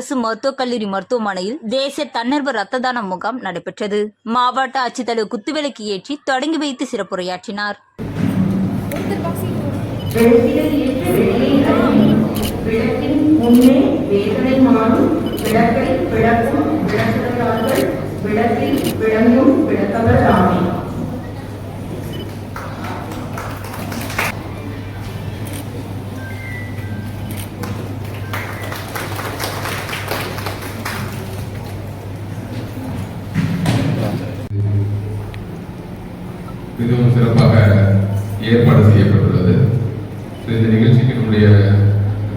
அரசு மருத்துவக் கல்லூரி மருத்துவமனையில் தேசிய தன்னார்வ ரத்த தான முகாம் நடைபெற்றது. மாவட்ட ஆட்சித்தலைவர் குத்துவிளக்கு ஏற்றி தொடங்கி வைத்து சிறப்புரையாற்றினார். வெளியில் விளக்கும் விளக்குகிறார்கள் விளக்கில் விளங்கும் விளக்கவர் ஆமே மிகவும் சிறப்பாக ஏற்பாடு செய்யப்பட்டுள்ளது. இந்த நிகழ்ச்சிக்கு நம்முடைய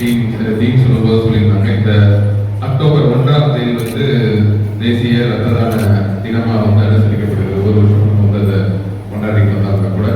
டீம் டீம் சொல்லும்போது சொல்லியிருந்தாங்க இந்த அக்டோபர் ஒன்றாம் தேதி வந்து தேசிய ரத்ததான தினமாக வந்து அனுசரிக்கப்படுகிறது. ஒவ்வொரு வருஷமும் வந்து அதை கொண்டாடிட்டு வந்தாங்க கூட.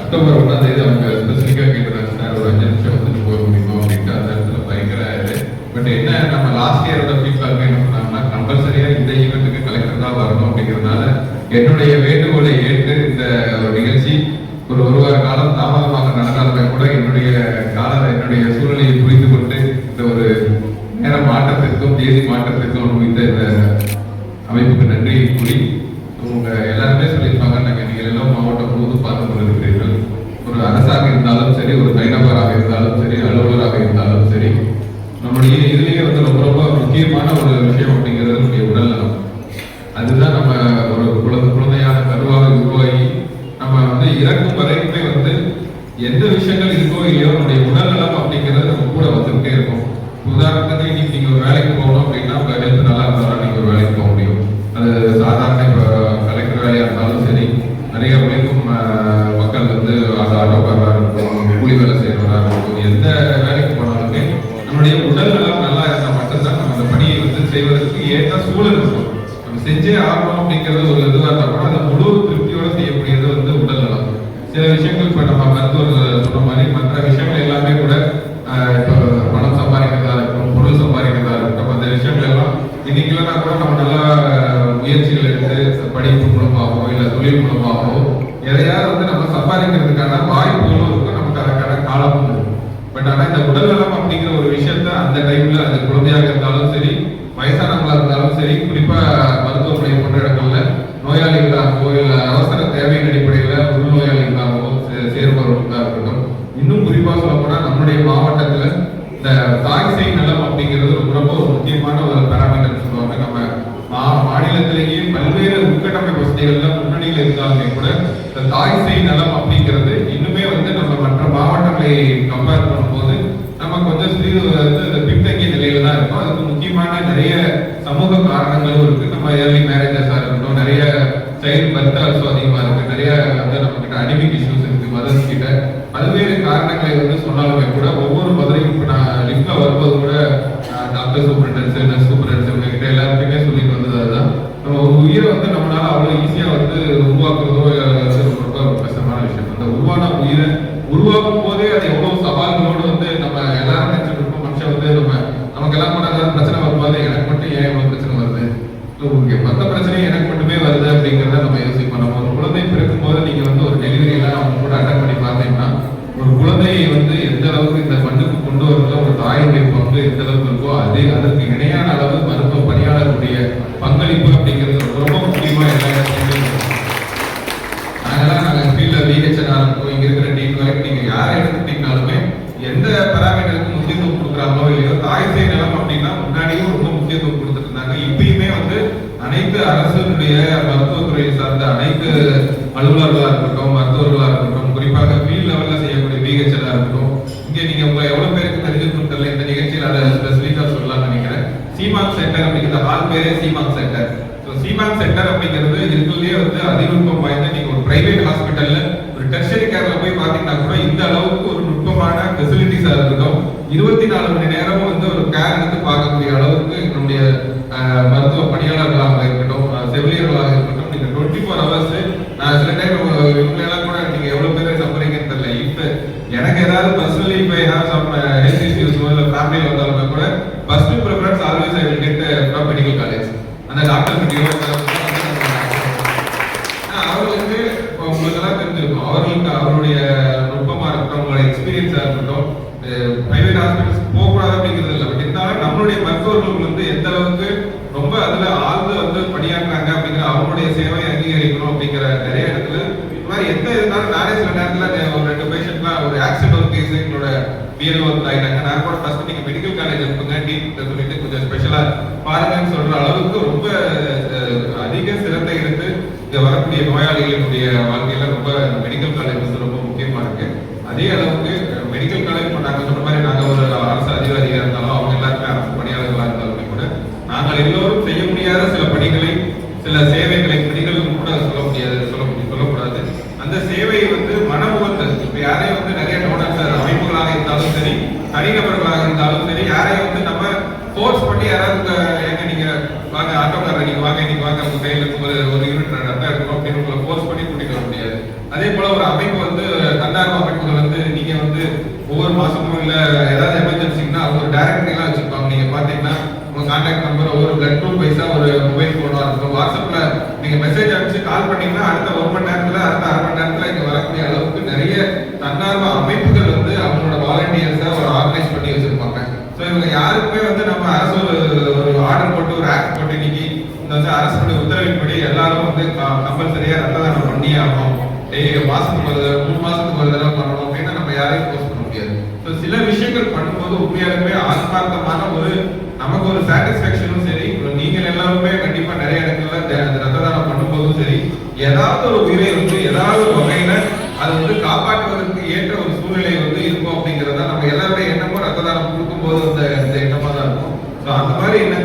அக்டோபர் ஒன்றாம் தேதி அவங்க ஸ்பெசிஃபிக்காக கேட்டதாக சார் ஒரு அஞ்சு நிமிஷம் வந்துட்டு போக முடியுமா அப்படின்ட்டு அந்த இடத்துல பயங்கர இது பட் என்ன நம்ம லாஸ்ட் இயரோட ஃபீட்பேக் என்ன பண்ணாங்கன்னா கம்பல்சரியாக இந்த ஈவெண்ட்டுக்கு கலெக்டர் தான் வரணும் அப்படிங்கிறதுனால என்னுடைய வேண்டுகோளை ஏற்று இந்த ஒரு நிகழ்ச்சி ஒரு ஒரு வார காலம் தாமதமாக நடந்தாலுமே கூட என்னுடைய கால சூழ்நிலையை புரிந்து கொண்டு இந்த ஒரு நேர மாற்றத்திற்கும் தேதி மாற்றத்திற்கும் இந்த அமைப்புக்கு நன்றி கூறி உங்க எல்லாருமே சொல்லியிருப்பாங்க நாங்கள் நீங்கள் எல்லாம் மாவட்டம் முழுவதும் பார்த்து கொண்டிருக்கிறீர்கள். ஒரு அரசாக இருந்தாலும் சரி ஒரு தனிநபராக இருந்தாலும் சரி அலுவலராக இருந்தாலும் சரி நம்முடைய இதுலயே வந்து ரொம்ப ரொம்ப முக்கியமான ஒரு விஷயம் அப்படிங்கிறது நம்முடைய உடல்நலம் அதுதான் நம்ம ஒரு குழந்தை குழந்தையான கருவாக உருவாகி நம்ம வந்து இறக்கும் வரைக்குமே வந்து எந்த விஷயங்கள் இருக்கோ இல்லையோ நம்முடைய உடல்நலம் அப்படிங்கிறது நம்ம கூட வந்துகிட்டே இருக்கும் உதாரணத்துக்கு இன்னைக்கு நீங்க ஒரு வேலைக்கு போகணும் அப்படின்னா உங்க ஹெல்த் நல்லா இருந்தாலும் நீங்க ஒரு வேலைக்கு போக முடியும் அது சாதாரண இப்போ கலெக்டர் வேலையா இருந்தாலும் சரி நிறைய உழைக்கும் அஹ், மக்கள் வந்து அது ஆட்டோக்காரராக இருக்கட்டும் கூலி வேலை செய்யறவராக இருக்கட்டும் எந்த வேலைக்கு போனாலுமே நம்முடைய உடல் நலம் நல்லா இருந்தால் மட்டும்தான் நம்ம அந்த பணியை வந்து செய்வதற்கு ஏற்ற சூழல் இருக்கும் நம்ம செஞ்சே ஆகணும் அப்படிங்கிறது ஒரு இதுவாக இருந்தால் கூட அதை முழு திருப்தியோட செய்யக்கூடியது வந்து உடல் நலம் சில விஷயங்கள் இப்போ நம்ம மருத்துவர் சொன்ன மாதிரி மற்ற விஷயங்கள் எல்லாமே கூட ஆஹ், இப்போ பணம் சம்பாதிக்கிறதா இருக்கட்டும் பொருள் சம்பாதிக்கிறதா இருக்கட்டும் அந்த விஷயங்கள் எல்லாம் இன்னைக்கெல்லாம் கூட நம்ம நல்லா முயற்சிகள் எடுத்து படிப்பு மூலமாகவோ இல்லை தொழில் மூலமாகவோ எதையாவது வந்து நம்ம சம்பாதிக்கிறதுக்கான வாய்ப்புகளும் இருக்கும். நமக்கு அதற்கான காலமும் இருக்கும். பட் ஆனா இந்த உடல் நலம் அப்படிங்கிற ஒரு விஷயத்த அந்த டைம்ல அது குழந்தையாக இருந்தாலும் சரி வயசானவங்களா இருந்தாலும் சரி குறிப்பா மருத்துவமனை போன்ற இடங்கள்ல நோயாளிகளாகவோ இல்ல அவசர தேவையின் அடிப்படையில உள்நோயாளிகளாகவோ சே- சேர்பவர்களாக இருக்கட்டும் இன்னும் குறிப்பா சொல்ல போனா நம்முடைய மாவட்டத்துல இந்த தாய் சேய் நலம் அப்படிங்கிறது ரொம்ப ரொம்ப ஒரு முக்கியமான ஒரு பேராமீட்டர் சொல்லுவாங்க நம்ம மா- மாநிலத்திலேயே பல்வேறு உட்கட்டமைப்பு வசதிகள்ல முன்னணியில் இருந்தாலுமே கூட இந்த தாய் சேய் நலம் அப்படிங்கிறது இன்னுமே வந்து நம்ம மற்ற மாவட்டங்களை கம்பேர் பண்ணும்போது நம்ம கொஞ்சம் சிறிது வந்து இந்த பின்தங்கிய நிலையில தான் இருக்கும் அதுக்கு முக்கியமான நிறைய சமூக காரணங்களும் இருக்கு. நம்ம ஏர்லி மேரேஜஸா இருக்கட்டும் நிறைய சைல்டு பர்த் ஆல்சோ அதிகமா இருக்கு. நிறைய வந்து நம்ம கிட்ட அனிமிக் இஷ்யூஸ் இருக்கு மதர்ஸ் கிட்ட. பல்வேறு காரணங்களை வந்து சொன்னாலுமே கூட ஒவ்வொரு மதுரையும் இப்ப நான் லிஃப்ட்ல வரும்போது கூட டாக்டர் சூப்பரண்டன்ஸ் நர்ஸ் சூப்பரண்டன்ஸ் இவங்க கிட்ட எல்லாருக்குமே சொல்லி வந்தது அதுதான் நம்ம ஒரு உயிரை வந்து நம்மளால அவ்வளவு ஈஸியா வந்து உருவாக்குறதோ அஹ், வந்து ரொம்ப ரொம்ப கஷ்டமான விஷயம் அந்த உருவான உயிரை உருவாக்கும் போதே அது எவ்வளவு சவால்களோடு வந்து நம்ம எல்லாரும் நினைச்சிட்டு இருக்கோம் மனுஷன் வந்து நம்ம நமக்கெல்லாம் கூட ஏதாவது பிரச்சனை வரும்போது எனக்கு மட்டும் ஏன் இவ்வளவு பிரச்சனை வருது இல்ல உங்களுக்கு மத்த பிரச்சனை எனக்கு மட்டுமே வருது அப்படிங்கிறத நம்ம யோசிப்போம் நம்ம ஒரு குழந்தை பிறக்கும் போது நீங்க வந்து ஒரு டெலிவரி எல்லாம் அவங்க கூட அட்டன் பண்ணி பார்த்தீங்கன்னா ஒரு குழந்தையை வந்து எந்த அளவுக்கு இந்த மண்ணுக்கு கொண்டு வரதுல ஒரு தாயுடைய பங்கு எந்த அளவுக்கு இருக்கோ அதே அதற்கு இணையான அளவு மருத்துவ பணியாளர்களுடைய பங்களிப்பு அப்படிங்கிறது ரொம்ப முக்கியமா எல்லா இடத்துலையுமே நாங்கெல்லாம் நாங்கள் ஃபீல்டில் விஹெச்என்ஆர் இருக்கட்டும் இங்கே இருக்கிற டீம் வரைக்கும் நீங்கள் யாரை எடுத்துக்கிட்டீங்கனாலுமே எந்த பராமீட்டருக்கு முக்கியத்துவம் கொடுக்குறாங்களோ இல்லையோ தாய் சேய் நிலம் அப்படின்னா முன்னாடியே ரொம்ப முக்கியத்துவம் கொடுத்துட்டு இருந்தாங்க. இப்பயுமே வந்து அனைத்து அரசுடைய மருத்துவத்துறையை சார்ந்த அனைத்து அலுவலர்களாக இருக்கட்டும் மருத்துவர்களாக இருக்கட்டும் குறிப்பாக ஃபீல்ட் லெவலில் செய்யக்கூடிய விஹெச்என்ஆர் இருக்கட்டும் இங்கே நீங்கள் உங்களை எவ்வளோ பேருக்கு தெரிஞ்சிருக்கும் தெரியல இந்த நிகழ்ச்சியில் அதை ஸ்பெசிஃபிக்காக சொல்லலாம்னு நினைக்கிறேன். சீமாக் சென்டர் அப்படிங்கிற ஹால் பேரே சீமாக் சென்டர். ஸோ சீமான் சென்டர் அப்படிங்கிறது இருக்கிறதுலே வந்து அதிநுட்பம் வாய்ந்த நீங்க ஒரு பிரைவேட் ஹாஸ்பிட்டல்ல ஒரு டெர்ஷரி கேர்ல போய் பார்த்தீங்கன்னா கூட இந்த அளவுக்கு ஒரு நுட்பமான ஃபெசிலிட்டிஸா இருக்கட்டும். இருபத்தி நாலு மணி நேரமும் வந்து ஒரு கேர் எடுத்து பார்க்கக்கூடிய அளவுக்கு என்னுடைய மருத்துவ பணியாளர்களாக இருக்கட்டும் செவிலியர்களாக இருக்கட்டும் நீங்க டுவெண்ட்டி ஃபோர் ஹவர்ஸ் நான் சில டைம் இவங்களெல்லாம் கூட நீங்க எவ்வளவு பேர் நம்புறீங்கன்னு தெரியல இப்ப எனக்கு ஏதாவது பர்சனலி இப்போ ஏதாவது சம் ஹெல்த் இஷ்யூஸ் இல்லை ஃபேமிலியில் வந்தாலுமே கூட first preference always I will get from medical college அந்த டாக்டர் கிட்டயோ அவர்களுக்கு இப்போ உங்களுக்கு எல்லாம் தெரிஞ்சிருக்கும் அவர்களுக்கு அவருடைய நுட்பமா இருக்கட்டும் அவங்களோட எக்ஸ்பீரியன்ஸா இருக்கட்டும் பிரைவேட் ஹாஸ்பிட்டல்ஸ் போகக்கூடாது அப்படிங்கிறது இல்லை பட் இருந்தாலும் நம்மளுடைய மருத்துவர்கள் எந்த அளவுக்கு ரொம்ப அதுல ஆழ்ந்து வந்து பணியாற்றுறாங்க அப்படிங்கிற அவங்களுடைய சேவை அங்கீகரிக்கணும் அப்படிங்கிற நிறைய இடத்துல. இந்த மாதிரி எந்த இருந்தாலும் நானே சில நேரத்துல ஒரு ரெண்டு பேஷண்ட்லாம் ஒரு ஆக்சிடென்ட் ஒரு கேஸ் எங்களோட பிஎல்ஓ வந்து ஆயிட்டாங்க. நான் கூட ஃபர்ஸ்ட் நீங்க மெடிக்கல் காலேஜ் இருக்குங்க டீம் சொல்லிட்டு கொஞ்சம் ஸ்பெஷலா பாருங்கன்னு சொல்ற அளவுக்கு ரொம்ப அதிக சிறந்த எடுத்து இங்கே வரக்கூடிய நோயாளிகளுடைய வாழ்க்கையில ரொம்ப மெடிக்கல் காலேஜ் வந்து ரொம்ப முக்கியமா இருக்கு. அதே அளவுக்கு மெடிக்கல் காலேஜ் இப்போ நாங்க சொன்ன மாதிரி நாங்க ஒரு அரசு அதிகாரியா இருந்தாலும் அவங்க எல்லாருமே அரசு பணியாளர்களா இருந்தாலுமே கூட நாங்கள் எல்லோரும் செய்ய முடியாத சில பணிகளை சில சேவைகளை பணிகள் கூட சொல்ல முடியாது சொல்ல முடியும் சொல்லக்கூடாது அந்த சேவையை வந்து மனமுகந்து இப்ப யாரையும் வந்து நிறைய டோனர்ஸ் அமைப்புகளாக இருந்தாலும் சரி தனிநபர்களாக இருந்தாலும் சரி யாரையும் வந்து நம்ம ஃபோர்ஸ் பண்ணி யாராவது எங்க நீங்க வாங்க ஆட்டோக்காரர் நீங்க வாங்க இன்னைக்கு வாங்க உங்க கையில ஒரு ஒரு யூனிட் நடந்தா இருக்கும் அப்படின்னு உங்களை ஃபோர்ஸ் பண்ணி கூட்டிட்டு வர முடியாது. அதே போல ஒரு அமைப்பு வந்து தன்னார்வ அமைப்புகள் வந்து நீங்க வந்து ஒவ்வொரு மாசமும் இல்ல ஏதாவது எமர்ஜென்சின்னா அவங்க ஒரு டைரக்டரி எல்லாம் வச்சிருப்பாங்க. நீங்க பாத்தீங்கன்னா உங்க கான்டாக்ட் நம்பர் ஒவ்வொரு பிளட் குரூப் வைஸா ஒரு மொபைல் போனா இருக்கும் வாட்ஸ்அப்ல நீங்க மெசேஜ் அனுப்பிச்சு கால் பண்ணீங்கன்னா அடுத்த ஒரு மணி நேரத்துல அடுத்த அரை மணி நேரத்துல இங்க வரக்கூடிய அளவுக்கு நிறைய தன்னார்வ அமைப்புகள் வந்து அவங்களோட வாலண்டியர்ஸா ஒரு ஆர்கனைஸ் பண்ணி வச்சிருப்பாங்க. இவங்க யாருக்குமே வந்து நம்ம அரசு ஒரு ஆர்டர் போட்டு ஒரு ஆக்ட் போட்டு இன்னைக்கு இந்த வந்து அரசுடைய உத்தரவின்படி எல்லாரும் வந்து கம்பல்சரியா ரத்த தானம் பண்ணியே ஆகணும். டெய்லி மாசத்துக்கு ஒரு தடவை மூணு மாசத்துக்கு ஒரு தடவை பண்ணணும் அப்படின்னு நம்ம யாரையும் போஸ்ட் பண்ண முடியாது. ஸோ சில விஷயங்கள் பண்ணும்போது உண்மையாலுமே ஆத்மார்த்தமான ஒரு நமக்கு ஒரு சாட்டிஸ்ஃபேக்ஷனும் சரி இப்ப நீங்கள் எல்லாருமே கண்டிப்பா நிறைய இடங்கள்ல இந்த ரத்த தானம் பண்ணும்போதும் சரி ஏதாவது ஒரு உயிரை வந்து ஏதாவது ஒரு வகையில அது வந்து காப்பாற்றுவதற்கு ஏற்ற ஒரு சூழ்நிலை வந்து இருக்கும் அப்படிங்கறத நம்ம எல்லாருடைய எண்ணமும் ரத்த தானம் கொடுக்கும்போது அந்த இந்த எண்ணமா தான் இருக்கும் ஸோ அந்த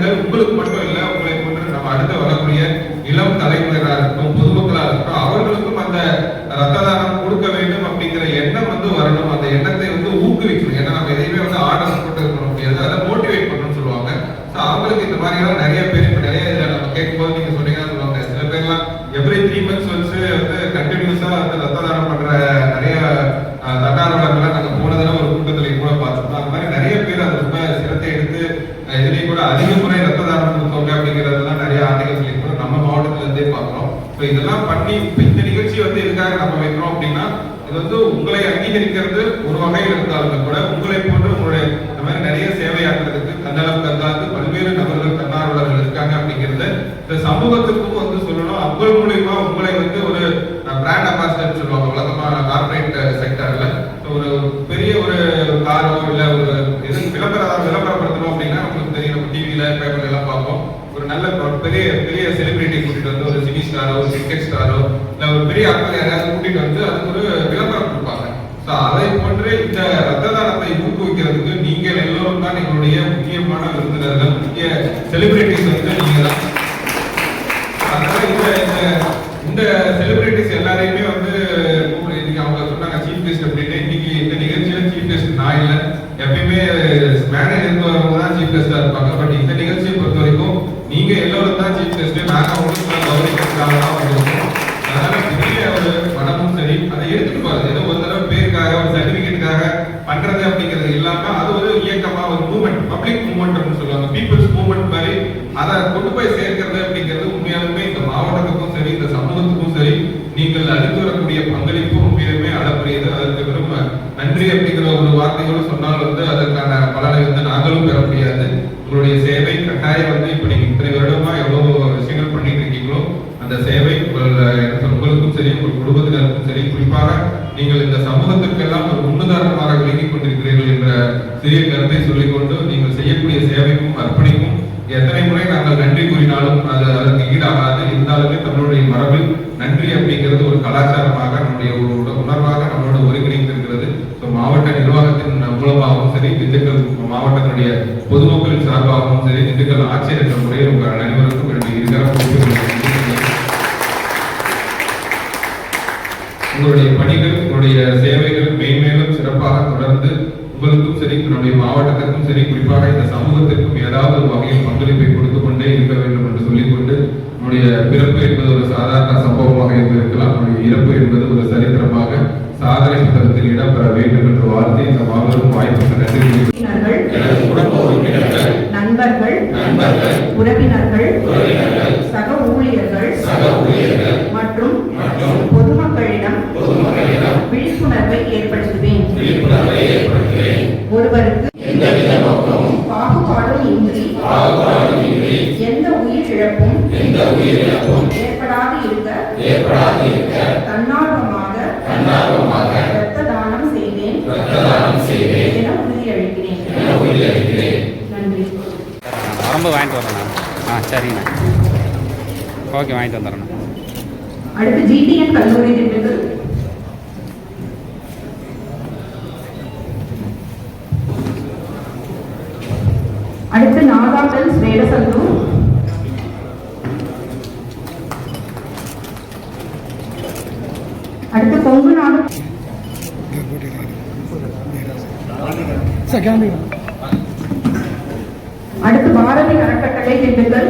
மாதிரி உங்களுக்கு மட்டும் இல்லை உங்களை போன்று நம்ம அடுத்து வரக்கூடிய இளம் தலைமுறைகளாக இருக்கட்டும் பொதுமக்களாக இருக்கட்டும் அவர்களுக்கும் அந்த ரத்த தானம் கொடுக்க வேண்டும் அப்படிங்கிற எண்ணம் வந்து வரணும் அந்த எண்ணத்தை வந்து ஊக்குவிக்கணும் ஏன்னா நம்ம எதையுமே வந்து ஆர்டர் போட்டு பண்ண முடியாது அதை மோட்டிவேட் பண்ணணும்னு சொல்லுவாங்க ஸோ அவங்களுக்கு இந்த மாதிரி எல்லாம் நிறைய பேர் இப்போ நிறைய இதுல நம்ம கேட்கும்போது நீங்க சொன்னீங்கன்னா சொல்லுவாங்க சில பேர்லாம் எவ்ரி த்ரீ மந்த்ஸ் வந்து வந்து கண்டினியூஸா வந்து ரத்த தானம் பண்ற நிறைய அஹ், தன்னார்வலர்களை நாங்க போன தடவை ஒரு கூட்டத்திலையும் கூட பார்த்துருந்தோம் அந்த மாதிரி நிறைய பேர் அதை ரொம்ப சிரத்தை எடுத்து அஹ், இதுலயும் கூட அதிக முறை ரத்த தானம் கொடுத்தவங்க அப்படிங்கறதெல்லாம் நிறைய ஆண்டுகள் கூட நம்ம மாவட்டத்துல இருந்தே பார்க்கிறோம் ஸோ இதெல்லாம் பண்ணி இப்ப இந்த நிகழ்ச்சி வந்து எதுக்காக நம்ம வைக்கிறோம் அப்படின்னா இது வந்து உங்களை அங்கீகரிக்கிறது ஒரு வகையில் இருந்தாலும் கூட உங்களை போன்று உங்களுடைய இந்த மாதிரி நிறைய சேவையாற்றுறதுக்கு தன்னலம் தந்தாது பல்வேறு நபர்கள் தன்னார்வலர்கள் இருக்காங்க அப்படிங்கிறத இந்த சமூகத்துக்கும் வந்து சொல்லணும். அவங்க மூலியமா உங்களை வந்து ஒரு பிராண்ட் அம்பாசிடர் சொல்லுவாங்க. வழக்கமா கார்பரேட் செக்டர்ல ஒரு பெரிய ஒரு காரோ இல்ல ஒரு எது விளம்பரம் விளம்பரப்படுத்தணும் அப்படின்னா உங்களுக்கு தெரியும். நம்ம டிவில பேப்பர்ல எல்லாம் பார்ப்போம். ஒரு நல்ல பெரிய பெரிய செலிபிரிட்டி கூட்டிட்டு வந்து ஒரு சினி ஸ்டாரோ ஒரு கிரிக்கெட் ஸ்டாரோ இல்ல ஒரு பெரிய ஆட்கள் யாராவது கூட்டிட்டு வந்து அதுக்கு ஒரு விளம்பரம் கொடுப்பாங்க. அதை போன்று இந்த ரத்த தானத்தை ஊக்குவிக்கிறதுக்கு நீங்கள் எல்லோரும் தான் எங்களுடைய முக்கியமான விருந்தினர்கள் முக்கிய செலிபிரிட்டிஸ் வந்து நீங்க தான் அதனால இந்த இந்த- இந்த செலிபிரிட்டிஸ் எல்லாரையுமே வந்து இன்னைக்கு அவங்க சொன்னாங்க சீஃப் கெஸ்ட் அப்படின்னு இன்னைக்கு இந்த நிகழ்ச்சியில சீஃப் கெஸ்ட் நான் இல்லை. எப்பயுமே மேனேஜர் இருந்து வரவங்க தான் சீஃப் கெஸ்டா இருப்பாங்க. பட் இந்த நிகழ்ச்சியை பொறுத்த வரைக்கும் நீங்க எல்லோரும் தான் சீஃப் கெஸ்ட் நாங்க உங்களுக்கு கௌரவிக்கிறதுக்காக தான் வந்திருக்கோம் அதனால பெரிய ஒரு மனம் சரி அதை எடுத்துட்டு போறது ஏதோ ஒரு தடவை பேருக்காக ஒரு சர்டிபிகேட்டுக்காக பண்றது அப்படிங்கிறது இல்லாம அது ஒரு இயக்கமா ஒரு மூவ்மெண்ட் பப்ளிக் மூவ்மெண்ட் சொல்லுவாங்க பீப்புள்ஸ் மூவ்மெண்ட் மாதிரி அதை கொண்டு போய் சேர்க்கிறது அப்படிங்கிறது உண்மையாலுமே இந்த மாவட்டத்துக்கும் சரி இந்த சமூகத்துக்கும் சரி நீங்கள் அளித்து வரக்கூடிய பங்களிப்பு உண்மையிலுமே அளப்பரியது. அதற்கு வெறும் நன்றி அப்படிங்கிற ஒரு வார்த்தைகளும் சொன்னால் வந்து அதற்கான பலனை வந்து நாங்களும் பெற முடியாது. உங்களுடைய சேவை கட்டாயம் வந்து இப்ப நீங்க இத்தனை வருடமா எவ்வளவு விஷயங்கள் பண்ணிட்டு இருக்கீங்களோ அந்த சேவை உங்கள் உங்களுக்கும் சரி உங்கள் குடும்பத்தினருக்கும் சரி குறிப்பாக நீங்கள் இந்த சமூகத்திற்கெல்லாம் ஒரு முன்னுதாரணமாக விளங்கிக் கொண்டிருக்கிறீர்கள் என்ற சிறிய கருத்தை சொல்லிக்கொண்டு நீங்கள் செய்யக்கூடிய சேவைக்கும் அர்ப்பணிக்கும் எத்தனை முறை நாங்கள் நன்றி கூறினாலும் அது அதற்கு ஈடாகாது. இருந்தாலுமே தமிழுடைய மரபில் நன்றி அப்படிங்கிறது ஒரு கலாச்சாரமாக நம்முடைய ஒரு உணர்வாக நம்மளோட ஒருங்கிணைந்திருக்கிறது. ஸோ மாவட்ட நிர்வாகத்தின் மூலமாகவும் சரி திண்டுக்கல் மாவட்டத்தினுடைய பொதுமக்களின் சார்பாகவும் சரி திண்டுக்கல் ஆட்சியர் என்ற முறையில் உங்கள் அனைவருக்கும் என்னுடைய இருக்கிற உங்களுடைய பணிகள் உங்களுடைய சேவைகள் மேன்மேலும் சிறப்பாக தொடர்ந்து உங்களுக்கும் சரி நம்முடைய மாவட்டத்திற்கும் சரி குறிப்பாக இந்த சமூகத்திற்கும் ஏதாவது ஒரு வகையில் பங்களிப்பை கொடுத்து கொண்டே இருக்க வேண்டும் என்று சொல்லிக்கொண்டு நம்முடைய பிறப்பு என்பது ஒரு சாதாரண சம்பவமாக இருந்திருக்கலாம் நம்முடைய இறப்பு என்பது ஒரு சரித்திரமாக புத்தகத்தில் இடம்பெற வேண்டும் என்று வாழ்த்து இந்த மாபெரும் வாய்ப்புக்கு நன்றி நண்பர்கள் உறவினர்கள் சக ஊழியர்கள் மற்றும் பொதுமக்களிடம் விழிப்புணர்வை ஏற்படுத்துவேன். ஒருவருக்கு பாகுபாடும் இன்றி எந்த உயிர் இழப்பும் ஏற்படாது இருக்க வாங்கிட்டு வரேண்ணா ஆ சரிங்கண்ணா ஓகே வாங்கிட்டு வந்துடுறேண்ணா அடுத்து ஜிடிஎன் கல்லூரி திட்டத்தில் அடுத்து வேடசந்தூர் அடுத்து கொங்கு நாடு. அடுத்து பாரதி அறக்கட்டளை திண்டுக்கல்.